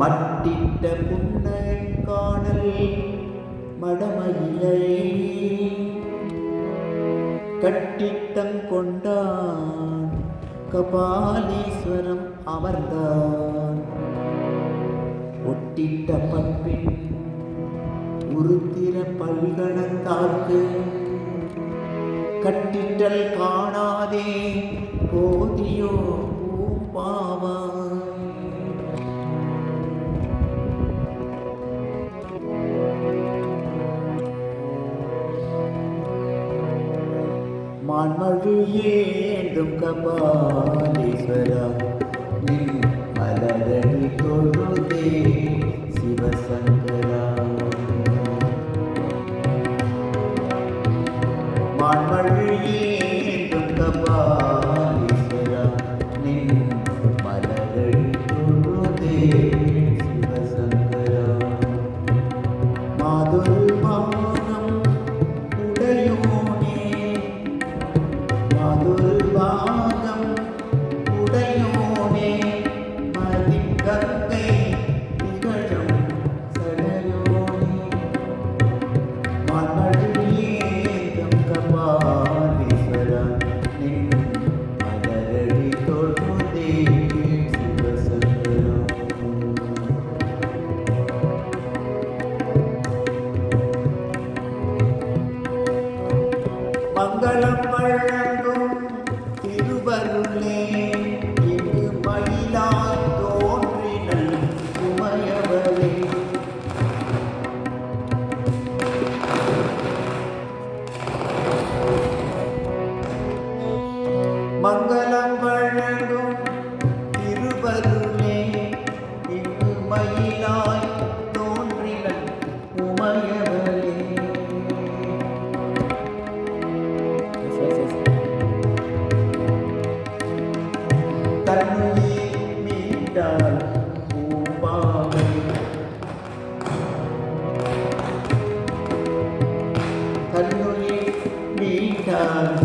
மட்டிட்ட புன்னகாணல் மடமயிலை. கட்டிட்டம் கொண்டான் கபாலீஸ்வரம் அமர்ந்தான். ஒட்டிட்ட பண்பின் உருத்திர பல்கணத்தார்க்கு கட்டிட்டல் காணாதே. போதியோ பூம்பா மான்மழியேந்தும் கபாலீஸ்வரா நின் மலரடி தொழுதே சிவசங்கரா. மான்மழியேந்தும் আদর திருவருளே இவ்வுமையிலாய் தோன்றிலன் உமையவரே தன்னுயிர் Hello, me, God,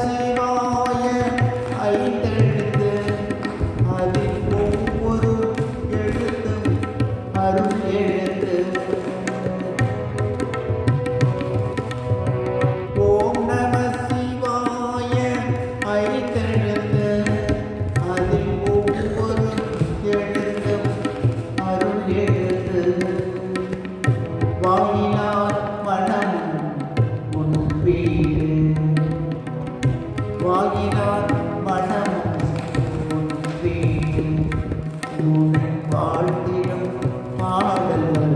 கெடுத்து வாயிலார் மனம் உன் வீடு வாயிலார் மனம் உன் வீடு உன்னை வாழ்த்திடும் பாடல்கள்